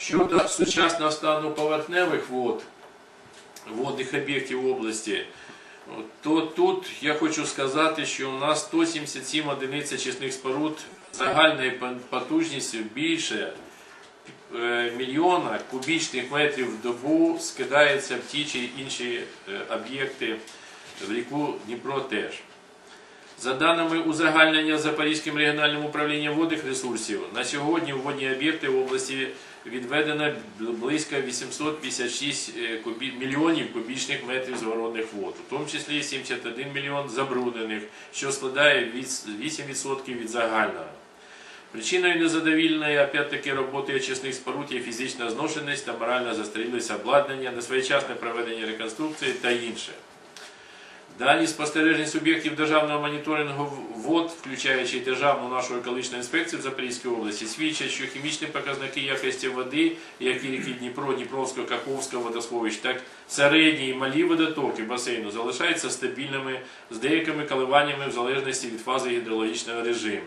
Щодо сучасного стану поверхневих вод, водних об'єктів області, то тут я хочу сказати, що у нас 177 одиниць очисних споруд загальною пон- потужністю більше е, мільйона кубічних метрів в добу скидається в ті чи інші е, об'єкти в ріку Дніпро теж. За даними узагальнення Запорізьким регіональним управлінням водних ресурсів, на сьогодні у водні об'єкти в області відведено близько 856 е, мільйонів кубічних метрів зворотних вод, у тому числі 71 мільйон забруднених, що складає 8% від загального. Причиною незадовільної, опять-таки, роботи очисних споруд є фізична зношеність та моральна застарілість обладнання, несвоєчасне проведення реконструкції та інше. Дані спостережень суб'єктів державного моніторингу вод, включаючи державну нашу екологічну інспекцію в Запорізькій області, свідчать, що хімічні показники якості води, як і ріки Дніпро, Дніпровського, Каховського водосховищ, так середні і малі водотоки басейну залишаються стабільними з деякими коливаннями в залежності від фази гідрологічного режиму.